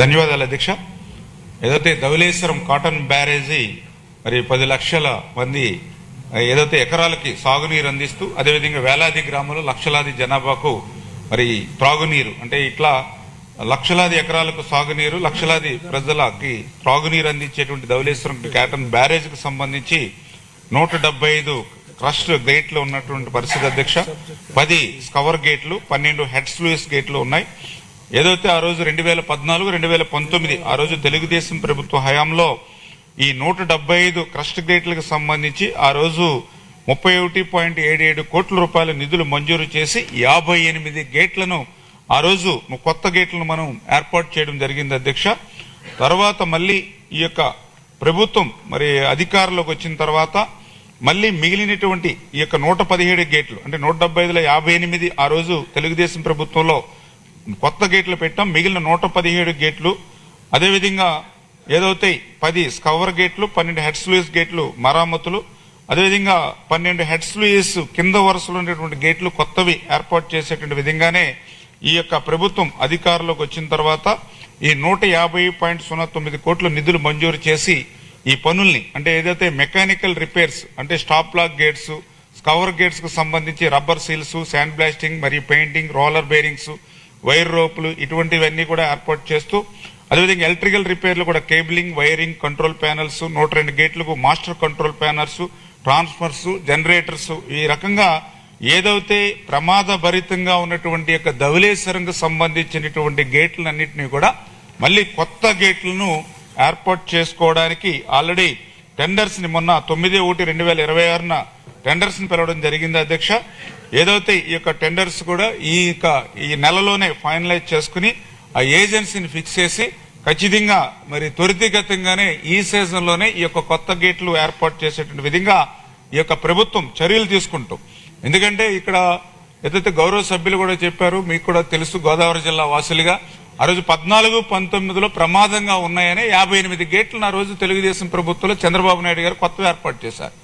ధన్యవాదాలు అధ్యక్ష. ఏదైతే ధవలేశ్వరం కాటన్ బ్యారేజీ మరి పది లక్షల మంది ఏదైతే ఎకరాలకి సాగునీరు అందిస్తూ అదేవిధంగా వేలాది గ్రామాలు లక్షలాది జనాభాకు మరి త్రాగునీరు అంటే ఇట్లా లక్షలాది ఎకరాలకు సాగునీరు లక్షలాది ప్రజలకి త్రాగునీరు అందించేటువంటి ధవలేశ్వరం కాటన్ బ్యారేజ్కి సంబంధించి నూట డెబ్బై ఐదు క్రస్ట్ గేట్లు ఉన్నటువంటి పరిస్థితి అధ్యక్ష. పది స్కవర్ గేట్లు పన్నెండు హెడ్ స్లూయిస్ గేట్లు ఉన్నాయి. ఏదైతే ఆ రోజు రెండు వేల పద్నాలుగు రెండు వేల పంతొమ్మిది ఆ రోజు తెలుగుదేశం ప్రభుత్వ హయాంలో ఈ నూట డెబ్బై ఐదు క్రస్ట్ గేట్లకు సంబంధించి ఆ రోజు ముప్పై ఒకటి పాయింట్ ఏడు ఏడు కోట్ల రూపాయల నిధులు మంజూరు చేసి యాభై ఎనిమిది గేట్లను ఆ రోజు కొత్త గేట్లను మనం ఏర్పాటు చేయడం జరిగింది అధ్యక్ష. తర్వాత మళ్ళీ ఈ యొక్క ప్రభుత్వం మరి అధికారంలోకి వచ్చిన తర్వాత మళ్ళీ మిగిలినటువంటి ఈ యొక్క నూట పదిహేడు గేట్లు అంటే నూట డెబ్బై ఐదులో యాభై ఎనిమిది ఆ రోజు తెలుగుదేశం ప్రభుత్వంలో కొత్త గేట్లు పెట్టాం మిగిలిన నూట పదిహేడు గేట్లు. అదేవిధంగా ఏదైతే పది స్కవర్ గేట్లు పన్నెండు హెడ్ స్లూయిస్ గేట్లు మరామతులు అదేవిధంగా పన్నెండు హెడ్ లూయిస్ కింద వరుసలో ఉండేటువంటి గేట్లు కొత్తవి ఏర్పాటు చేసేటువంటి విధంగానే ఈ యొక్క ప్రభుత్వం అధికారంలోకి వచ్చిన తర్వాత ఈ నూట యాభై పాయింట్ సున్నా తొమ్మిది కోట్ల నిధులు మంజూరు చేసి ఈ పనుల్ని అంటే ఏదైతే మెకానికల్ రిపేర్స్ అంటే స్టాప్ లాక్ గేట్స్ స్కవర్ గేట్స్కు సంబంధించి రబ్బర్ సీల్స్ శాండ్ బ్లాస్టింగ్ మరియు పెయింటింగ్ రోలర్ బేరింగ్స్ వైర్ రోపులు ఇటువంటివన్నీ కూడా ఏర్పాటు చేస్తూ అదేవిధంగా ఎలక్ట్రికల్ రిపేర్లు కూడా కేబులింగ్ వైరింగ్ కంట్రోల్ ప్యానల్స్ నూట రెండు గేట్లకు master control panels transformers generators ఈ రకంగా ఏదైతే ప్రమాదభరితంగా ఉన్నటువంటి యొక్క ధవలేశ్వరంకు సంబంధించినటువంటి గేట్లన్నింటినీ కూడా మళ్ళీ కొత్త గేట్లను ఏర్పాటు చేసుకోవడానికి ఆల్రెడీ టెండర్స్ని మొన్న తొమ్మిది ఒకటి రెండు వేల ఇరవై ఆరున టెండర్స్ని పిలవడం జరిగింది అధ్యక్ష. ఏదైతే ఈ యొక్క టెండర్స్ కూడా ఈ యొక్క ఈ నెలలోనే ఫైనలైజ్ చేసుకుని ఆ ఏజెన్సీని ఫిక్స్ చేసి ఖచ్చితంగా మరి త్వరితగతంగానే ఈ సీజన్లోనే ఈ యొక్క కొత్త గేట్లు ఏర్పాటు చేసేటువంటి విధంగా ఈ యొక్క ప్రభుత్వం చర్యలు తీసుకుంటూ. ఎందుకంటే ఇక్కడ ఏదైతే గౌరవ సభ్యులు కూడా చెప్పారు మీకు కూడా తెలుసు గోదావరి జిల్లా వాసులుగా ఆ రోజు పద్నాలుగు పంతొమ్మిదిలో ప్రమాదంగా ఉన్నాయని యాభై ఎనిమిది గేట్లు ఆ రోజు తెలుగుదేశం ప్రభుత్వంలో చంద్రబాబు నాయుడు గారు కొత్త ఏర్పాటు చేశారు.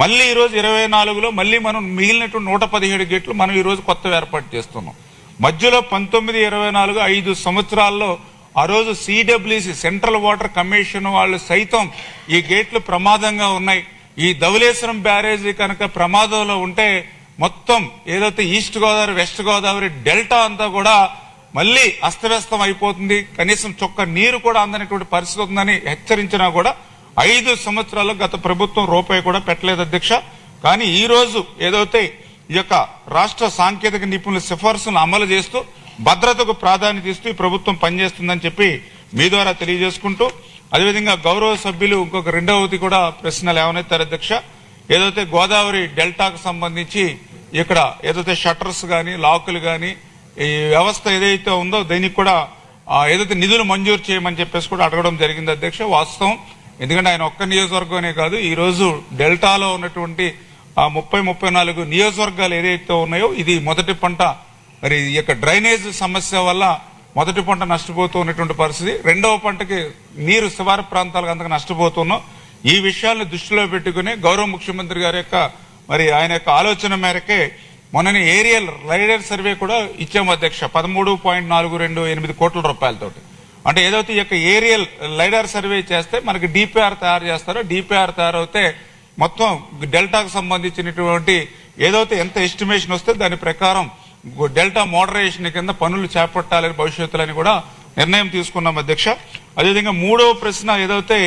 మళ్ళీ ఈరోజు ఇరవై నాలుగులో మళ్ళీ మనం మిగిలినటువంటి నూట పదిహేడు గేట్లు మనం ఈరోజు కొత్త ఏర్పాటు చేస్తున్నాం. మధ్యలో పంతొమ్మిది ఇరవై నాలుగు ఐదు సంవత్సరాల్లో ఆ రోజు సిడబ్ల్యూసి సెంట్రల్ వాటర్ కమిషన్ వాళ్ళు సైతం ఈ గేట్లు ప్రమాదంగా ఉన్నాయి. ఈ ధవలేశ్వరం బ్యారేజీ కనుక ప్రమాదంలో ఉంటే మొత్తం ఏదైతే east Godavari west Godavari delta అంతా కూడా మళ్ళీ అస్తవ్యస్తం అయిపోతుంది. కనీసం చొక్క నీరు కూడా అందనటువంటి పరిస్థితి ఉందని హెచ్చరించినా కూడా ఐదు సంవత్సరాలు గత ప్రభుత్వం రూపాయి కూడా పెట్టలేదు అధ్యక్ష. కానీ ఈ రోజు ఏదైతే ఈ యొక్క రాష్ట్ర సాంకేతిక నిపుణుల సిఫార్సులను అమలు చేస్తూ భద్రతకు ప్రాధాన్యత ఇస్తూ ఈ ప్రభుత్వం పనిచేస్తుందని చెప్పి మీ ద్వారా తెలియజేసుకుంటూ అదేవిధంగా గౌరవ సభ్యులు ఇంకొక రెండవది కూడా ప్రశ్నలు ఏమనెత్తారు అధ్యక్ష? ఏదైతే గోదావరి డెల్టాకు సంబంధించి ఇక్కడ ఏదైతే షట్టర్స్ కానీ లాకులు కానీ ఈ వ్యవస్థ ఏదైతే ఉందో దీనికి కూడా ఏదైతే నిధులు మంజూరు చేయమని చెప్పేసి కూడా అడగడం జరిగింది అధ్యక్ష. వాస్తవం ఎందుకంటే ఆయన ఒక్క నియోజకవర్గమే కాదు ఈరోజు డెల్టాలో ఉన్నటువంటి ఆ ముప్పై ముప్పై నాలుగు నియోజకవర్గాలు ఏదైతే ఉన్నాయో ఇది మొదటి పంట. మరి ఈ యొక్క డ్రైనేజ్ సమస్య వల్ల మొదటి పంట నష్టపోతూ ఉన్నటువంటి పరిస్థితి. రెండవ పంటకి నీరు శివారు ప్రాంతాలకు అంతగా నష్టపోతున్నాం. ఈ విషయాలను దృష్టిలో పెట్టుకుని గౌరవ ముఖ్యమంత్రి గారి యొక్క మరి ఆయన యొక్క ఆలోచన మేరకే మొన్నని ఏరియల్ రైడర్ సర్వే కూడా ఇచ్చాము అధ్యక్ష. పదమూడు పాయింట్ నాలుగు రెండు ఎనిమిది కోట్ల రూపాయలతోటి. అంటే ఏదైతే ఈ యొక్క ఏరియల్ లైడర్ సర్వే చేస్తే మనకి డిపిఆర్ తయారు చేస్తారో డిపిఆర్ తయారైతే మొత్తం డెల్టాకు సంబంధించినటువంటి ఏదైతే ఎంత ఎస్టిమేషన్ వస్తే దాని ప్రకారం డెల్టా మోడరేషన్ కింద పనులు చేపట్టాలని భవిష్యత్తులని కూడా నిర్ణయం తీసుకున్నాం అధ్యక్ష. అదేవిధంగా మూడవ ప్రశ్న ఏదైతే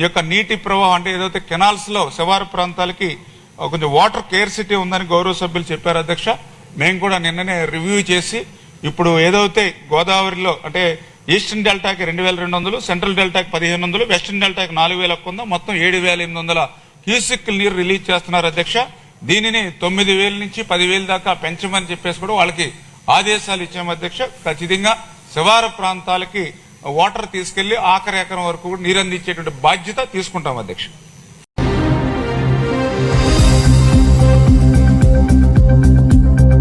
ఈ యొక్క నీటి ప్రవాహం అంటే ఏదైతే కెనాల్స్లో శివారు ప్రాంతాలకి కొంచెం వాటర్ కేర్ సిటీ ఉందని గౌరవ సభ్యులు చెప్పారు అధ్యక్ష. మేము కూడా నిన్ననే రివ్యూ చేసి ఇప్పుడు ఏదైతే గోదావరిలో అంటే ఈస్టర్న్ డెల్టాకి రెండు వేల రెండు వందలు సెంట్రల్ డెల్టాకి పదిహేను వందలు వెస్టర్న్ డెల్టాకి నాలుగు వేల ఒక్క వంద మొత్తం ఏడు వేల ఎనిమిది వందల క్యూసిక్ నీరు రిలీజ్ చేస్తున్నారు అధ్యక్ష. దీనిని తొమ్మిది వేల నుంచి పదివేల దాకా పెంచమని చెప్పేసి కూడా వాళ్ళకి ఆదేశాలు ఇచ్చాము అధ్యక్ష. ఖచ్చితంగా శివార ప్రాంతాలకి వాటర్ తీసుకెళ్ళి ఆఖరి ఎకరం వరకు నీరు అందించేటువంటి బాధ్యత తీసుకుంటాం అధ్యక్ష.